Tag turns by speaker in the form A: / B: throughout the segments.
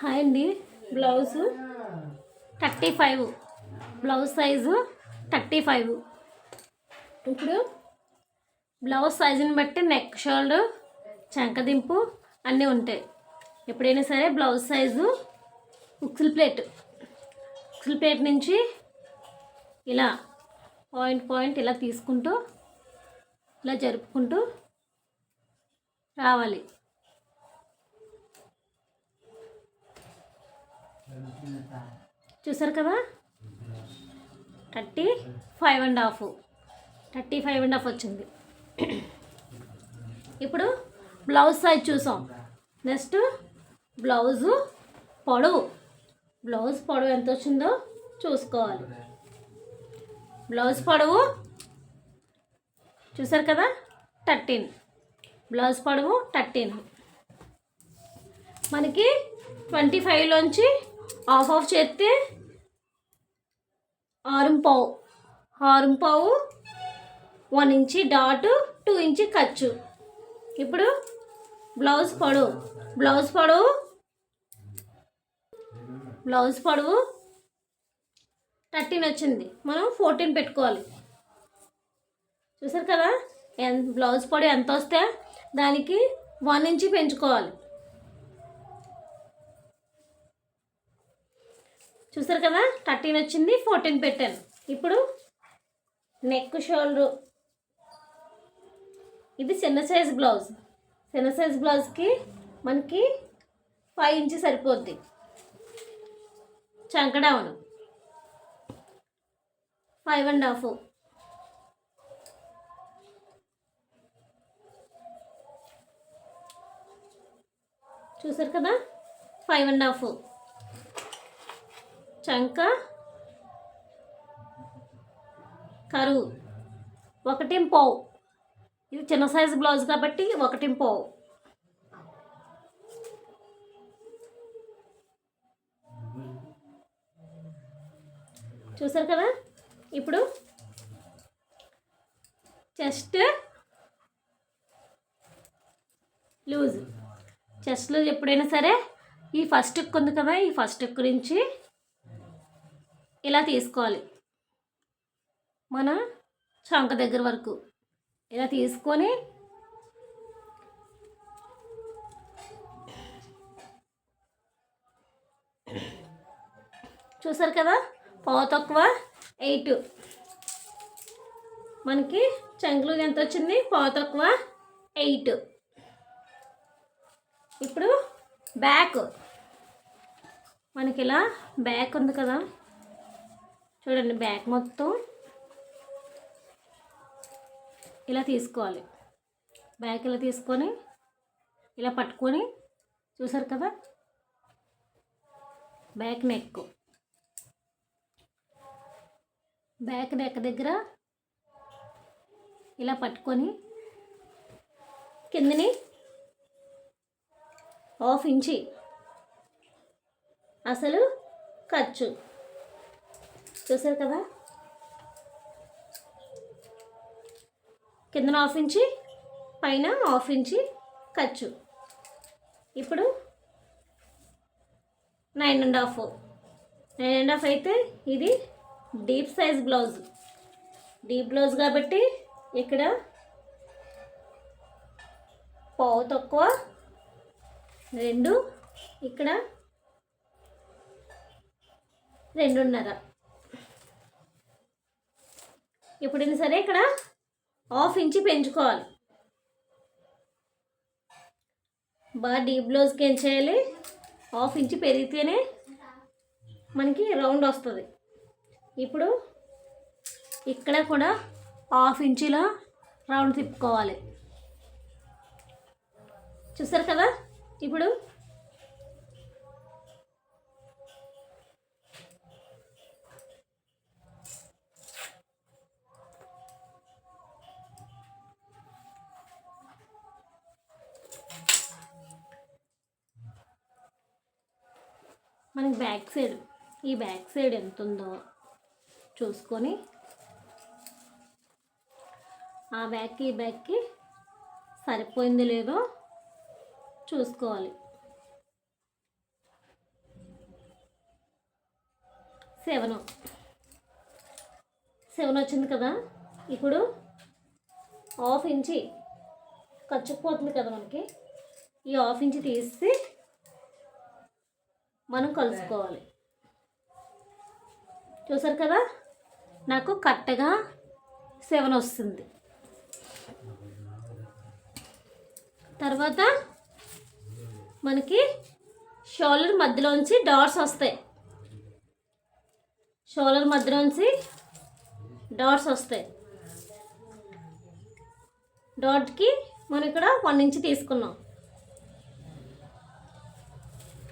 A: Hi అండి. Blouse thirty five. Blouse size thirty five. ఇప్పుడు blouse సైజుని బట్టి నెక్ షోల్డర్ చంకదింపు అన్నీ ఉంటాయి. ఎప్పుడైనా సరే బ్లౌజ్ సైజు ఉక్సుల్ ప్లేట్. ఉక్సుల్ ప్లేట్ నుంచి ఇలా పాయింట్ పాయింట్ ఇలా తీసుకుంటూ ఇలా జరుపుకుంటూ రావాలి. చూసారు కదా? Thirty five and half. Thirty five and half వచ్చింది. ఇప్పుడు బ్లౌజ్ సైజ్ చూసాం. నెక్స్ట్ బ్లౌజు పొడవు. బ్లౌజ్ పొడవు ఎంత వచ్చిందో చూసుకోవాలి. బ్లౌజ్ పొడవు చూసారు కదా? థర్టీన్. బ్లౌజ్ పొడవు థర్టీన్. మనకి ట్వంటీ ఫైవ్లోంచి ఆఫ్ ఆఫ్ చేస్తే ఆరుంపావు పావు. పావు one inch dot two inch ఖర్చు ఇప్పుడు బ్లౌజ్ పొడవు. బ్లౌజ్ పొడవు. బ్లౌజ్ పొడవు థర్టీన్ వచ్చింది. మనం ఫోర్టీన్ పెట్టుకోవాలి. చూసారు కదా? ఎంత బ్లౌజ్ పొడవు ఎంత వస్తే దానికి వన్ ఇంచి పెంచుకోవాలి. చూసారు కదా? థర్టీన్ వచ్చింది ఫోర్టీన్ పెట్టాను. ఇప్పుడు నెక్ షోల్డర్ ఇది చిన్న సైజ్ బ్లౌజ్ చిన్న సైజ్ బ్లౌజ్కి మనకి ఫైవ్ ఇంచ్ సరిపోద్ది. చంక ఫైవ్ అండ్ హాఫ్ చూసారు కదా? ఫైవ్ అండ్ హాఫ్ చంక కరువు. ఒకటి పావు. ఇది చిన్న సైజు బ్లౌజ్ కాబట్టి ఒకటి పావు. చూసారు కదా? ఇప్పుడు చెస్ట్ లూజ్. చెస్ట్ లూజ్ ఎప్పుడైనా సరే ఈ ఫస్ట్ హుక్ ఉంది కదా? ఈ ఫస్ట్ హుక్ నుంచి ఇలా తీసుకోవాలి. మన చంక దగ్గర వరకు ఇలా తీసుకొని చూసారు కదా? పావు తక్కువ ఎయిట్. మనకి చంకలు ఎంత వచ్చింది? పావు తక్కువ ఎయిట్. ఇప్పుడు బ్యాక్. మనకి ఇలా బ్యాక్ ఉంది కదా? చూడండి బ్యాక్ మొత్తం ఇలా తీసుకోవాలి. బ్యాక్ ఇలా తీసుకొని ఇలా పట్టుకొని చూసారు కదా? Back neck. బ్యాక్ నెక్ దగ్గర ఇలా పట్టుకొని కిందని హాఫ్ ఇంచి. అసలు ఖర్చు. చూసారు కదా? కిందన హాఫ్ ఇంచి పైన హాఫ్ ఇంచి ఖర్చు. ఇప్పుడు nine and half. Nine and half అయితే ఇది deep size blouse. Deep blouse కాబట్టి ఇక్కడ పావు తక్కువ రెండు ఇక్కడ రెండున్నర. ఎప్పుడైనా సరే ఇక్కడ హాఫ్ ఇంచి పెంచుకోవాలి. బాగా డీప్ బ్లౌజ్కి ఏం చేయాలి? హాఫ్ ఇంచి పెరిగితేనే మనకి రౌండ్ వస్తుంది. ఇప్పుడు ఇక్కడ కూడా హాఫ్ ఇంచులో రౌండ్ తిప్పుకోవాలి. చూసారు కదా? ఇప్పుడు మనకి బ్యాక్ సైడ్ ఈ బ్యాక్ సైడ్ ఎంత ఉందో చూసుకొని ఆ బ్యాక్కి ఈ బ్యాక్కి సరిపోయింది లేదో చూసుకోవాలి. సెవెన్. సెవెన్ వచ్చింది కదా ఇప్పుడు హాఫ్ ఇంచి ఖర్చుకుపోతుంది కదా మనకి. ఈ హాఫ్ ఇంచి తీసి మనం కలుసుకోవాలి. చూసారు కదా? నాకు కరెక్ట్గా సెవెన్ వస్తుంది. తర్వాత మనకి షోల్డర్ మధ్యలోంచి డాట్స్ వస్తాయి. షోల్డర్ మధ్యలోంచి డాట్స్ వస్తాయి. డాట్కి మనం ఇక్కడ వన్ ఇంచ్ తీసుకున్నాం.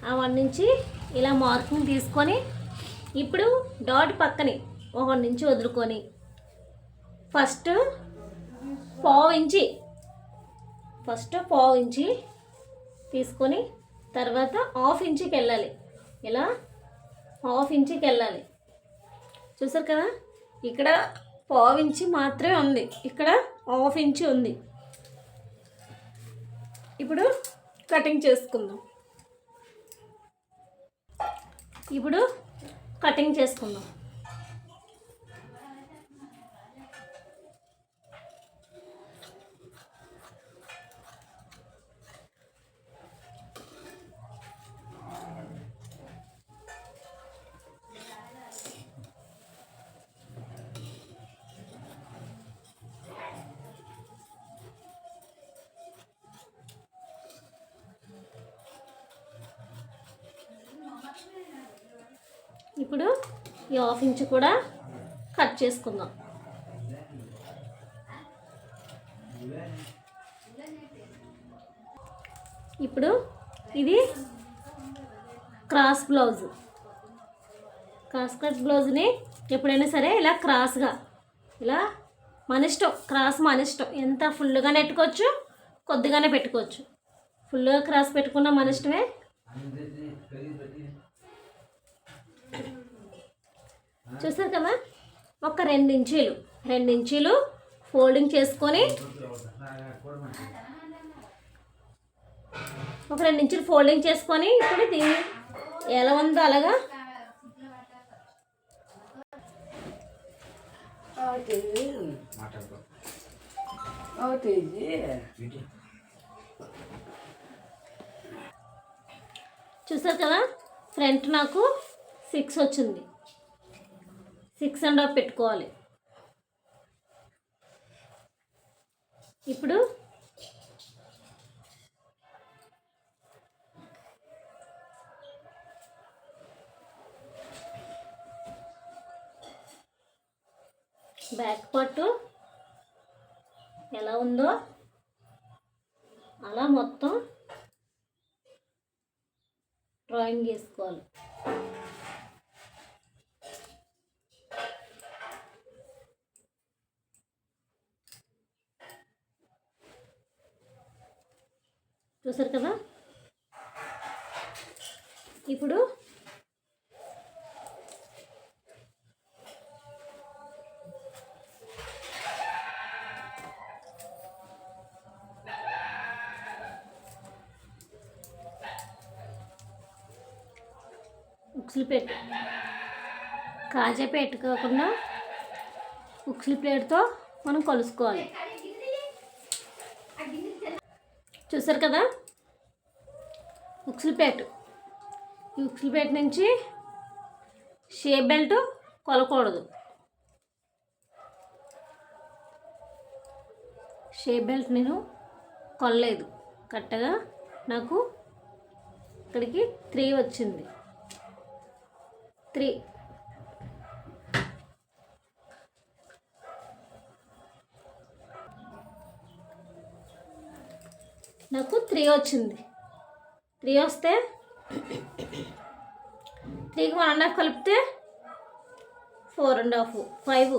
A: ఆ వన్ ఇలా మార్కింగ్ తీసుకొని ఇప్పుడు డాట్ పక్కని ఒక వన్ వదులుకొని ఫస్ట్ పావు ఇంచి ఫస్ట్ పావు ఇంచి తీసుకొని తర్వాత హాఫ్ ఇంచుకి వెళ్ళాలి. ఇలా హాఫ్ ఇంచుకి వెళ్ళాలి. చూసారు కదా? ఇక్కడ పావు ఇంచి మాత్రమే ఉంది. ఇక్కడ హాఫ్ ఇంచి ఉంది. ఇప్పుడు కటింగ్ చేసుకుందాం. ఇప్పుడు కటింగ్ చేసుకుందాం. ఇప్పుడు ఈ హాఫ్ ఇంచ్ కూడా కట్ చేసుకుందాం. ఇప్పుడు ఇది క్రాస్ బ్లౌజ్. క్రాస్ కట్ బ్లౌజ్ని ఎప్పుడైనా సరే ఇలా క్రాస్గా ఇలా మన ఇష్టం క్రాస్ మన ఇష్టం. ఎంత ఫుల్గా నెట్టుకోవచ్చు కొద్దిగానే పెట్టుకోవచ్చు. ఫుల్గా క్రాస్ పెట్టుకున్న మన ఇష్టమే. చూసారు కదా? ఒక రెండు ఇంచీలు. రెండు ఇంచీలు ఫోల్డింగ్ చేసుకొని ఒక రెండు ఇంచులు ఫోల్డింగ్ చేసుకొని ఇప్పుడు దీన్ని ఎలా ఉందో అలాగా చూసారు కదా? ఫ్రంట్ నాకు సిక్స్ వచ్చింది. సిక్స్ అండ్ హాఫ్ పెట్టుకోవాలి. ఇప్పుడు బ్యాక్ పట్టు ఎలా ఉందో అలా మొత్తం డ్రాయింగ్ చేసుకోవాలి. చూసారు కదా? ఇప్పుడు ఉక్సులు పెట్టు కాజా పెట్టుకోకుండా ఉక్సులు ప్లేట్తో మనం కలుసుకోవాలి. చూసారు కదా? ఉక్సులపేట. ఈ ఉక్సులపేట నుంచి షేప్ బెల్ట్ కొలకూడదు. షేప్ బెల్ట్ నేను కొనలేదు. కరెక్ట్గా నాకు ఇక్కడికి త్రీ వచ్చింది. త్రీ. నాకు త్రీ వచ్చింది. త్రీ వస్తే? త్రీకి వన్ అండ్ హాఫ్ కలిపితే four and half five.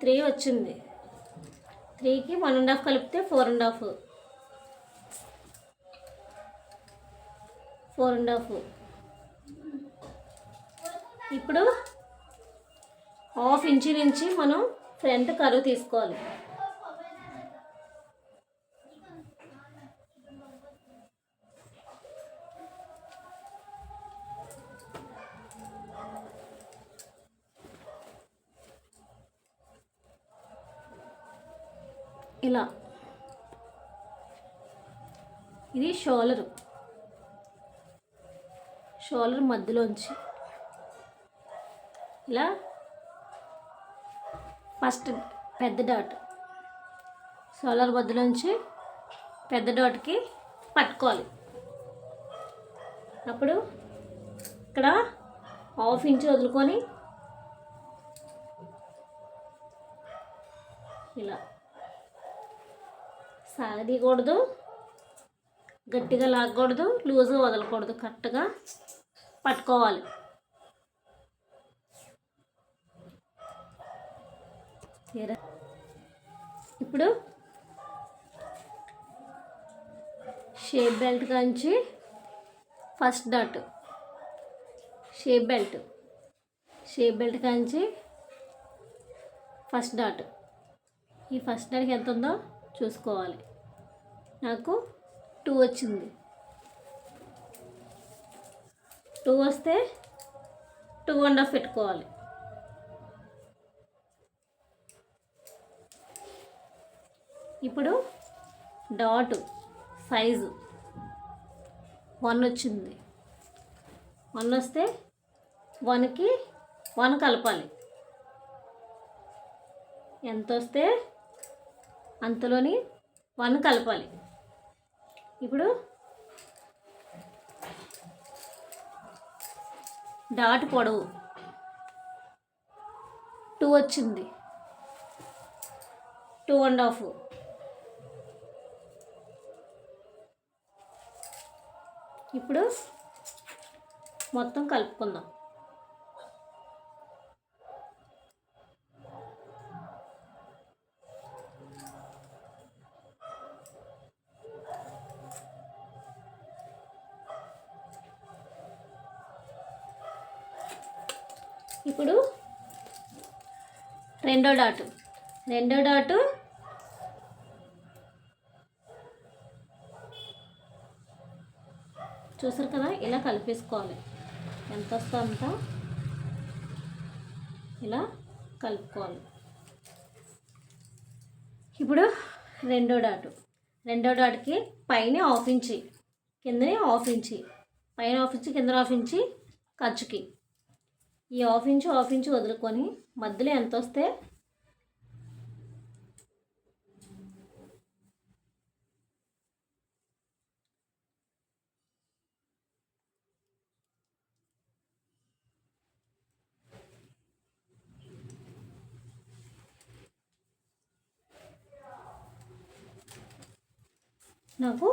A: Three వచ్చింది. త్రీకి వన్ అండ్ హాఫ్ కలిపితే four and half. Four and half. ఇప్పుడు హాఫ్ ఇంచు నుంచి మనం ఫ్రంట్ కరువు తీసుకోవాలి. ఇలా. ఇది షోలరు. షోలర్ మధ్యలోంచి. ఇలా ఫస్ట్ పెద్ద డాట్. సోలార్ మధ్యలోంచి పెద్ద డాట్కి పట్టుకోవాలి. అప్పుడు ఇక్కడ హాఫ్ ఇంచ్ వదులుకొని ఇలా సాగదీయకూడదు గట్టిగా లాగకూడదు లూజ్గా వదలకూడదు కరెక్ట్గా పట్టుకోవాలి. చీర. ఇప్పుడు షేప్ బెల్ట్ కాంచి first dot. Shape belt. Shape belt కాంచి ఫస్ట్ డాట్. ఈ ఫస్ట్ డాట్కి ఎంత ఉందో చూసుకోవాలి. నాకు టూ వచ్చింది. టూ వస్తే టూ అండ్ హాఫ్ పెట్టుకోవాలి. ఇప్పుడు డాట్ సైజు వన్ వచ్చింది. వన్ వస్తే వన్కి వన్ కలపాలి. ఎంత వస్తే అంతలోని వన్ కలపాలి. ఇప్పుడు డాట్ పొడవు టూ వచ్చింది. టూ అండ్ హాఫ్ ఇప్పుడు మొత్తం కలుపుకుందాం. ఇప్పుడు రెండో డాటు. రెండో డాటు చూసారు కదా? ఇలా కలిపేసుకోవాలి. ఎంత వస్తే అంత ఇలా కలుపుకోవాలి. ఇప్పుడు రెండో డాటు. రెండో డాట్కి పైన హాఫ్ ఇంచి కిందనే హాఫ్ ఇంచి. పైన హాఫ్ ఇంచి కింద హాఫ్ ఇంచి ఖర్చుకి. ఈ హాఫ్ ఇంచు హాఫ్ ఇంచు వదులుకొని మధ్యలో ఎంత వస్తే నాకు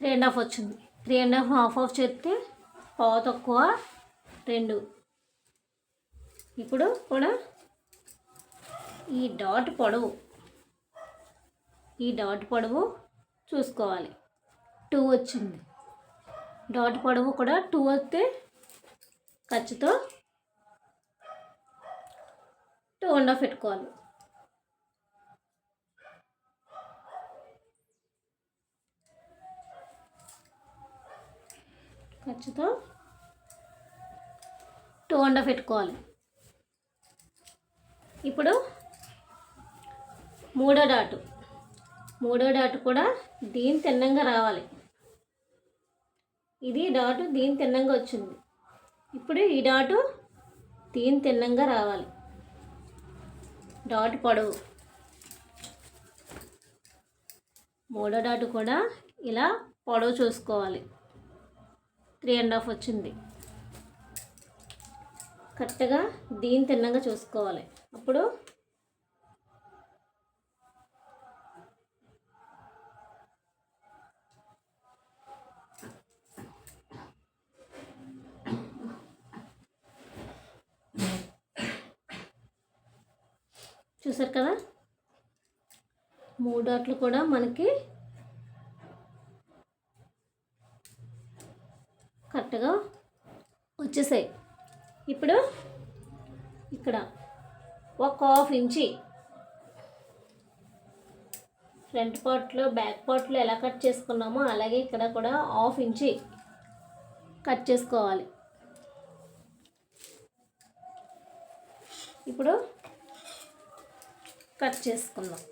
A: త్రీ అండ్ హాఫ్ వచ్చింది. Three and half half half చేస్తే పావు తక్కువ రెండు. ఇప్పుడు కూడా ఈ డాట్ పొడవు ఈ డాట్ పొడవు చూసుకోవాలి. టూ వచ్చింది. డాట్ పొడవు కూడా టూ వస్తే ఖర్చుతో టూ అండ్ హాఫ్ పెట్టుకోవాలి. ఖర్చుతో టూ అండ్ హాఫ్ పెట్టుకోవాలి. ఇప్పుడు మూడో డాటు. మూడో డాటు కూడా దీని తిన్నంగా రావాలి. ఇది డాటు దీని తిన్నంగా వచ్చింది. ఇప్పుడు ఈ డాటు దీని తిన్నంగా రావాలి. డాట్ పొడవు. మూడో డాటు కూడా ఇలా పొడవు చూసుకోవాలి. త్రీ అండ్ హాఫ్ వచ్చింది. కరెక్ట్గా దీని తిన్నంగా చూసుకోవాలి. అప్పుడు చూసారు కదా? మూడు డాట్లు కూడా మనకి కరెక్ట్గా వచ్చేసాయి. ఇప్పుడు ఇక్కడ ఒక హాఫ్ ఇంచి ఫ్రంట్ పార్ట్లో బ్యాక్ పార్ట్లో ఎలా కట్ చేసుకున్నామో అలాగే ఇక్కడ కూడా హాఫ్ ఇంచి కట్ చేసుకోవాలి. ఇప్పుడు కట్ చేసుకుందాం.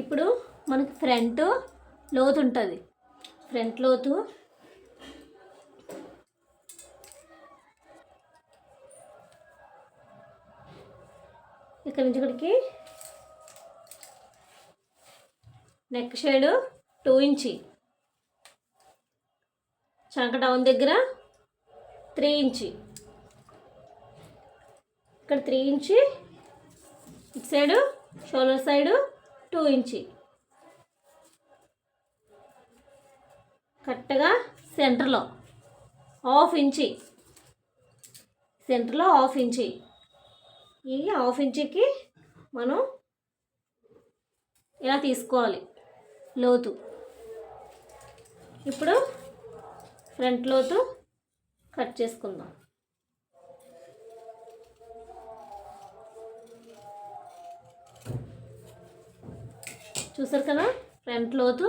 A: ఇప్పుడు మనకి ఫ్రంట్ లోతు ఉంటుంది. ఫ్రంట్ లోతు. ఇక్కడ నుంచి ఇక్కడికి నెక్ షేడు టూ ఇంచి చంక డౌన్ దగ్గర త్రీ ఇంచి ఇక్కడ త్రీ ఇంచి ఇటు side shoulder side two inch. కరెక్ట్గా సెంటర్లో. Half inch. సెంటర్లో హాఫ్ ఇంచి. ఈ హాఫ్ ఇంచికి మనం ఇలా తీసుకోవాలి లోతు. ఇప్పుడు ఫ్రంట్ లోతు కట్ చేసుకుందాం. చూసారు కదా? ఫ్రంట్ లోతు.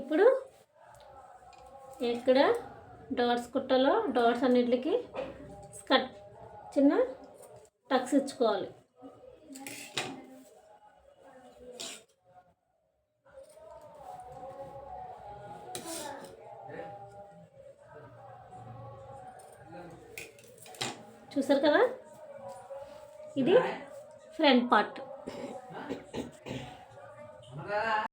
A: ఇప్పుడు ఎక్కడ డాట్స్ కుట్టలో డాట్స్ అన్నిటికి స్కట్ చిన్న టక్స్ ఇచ్చుకోవాలి చూసారు కదా ఇది ఫ్రంట్ పార్ట్.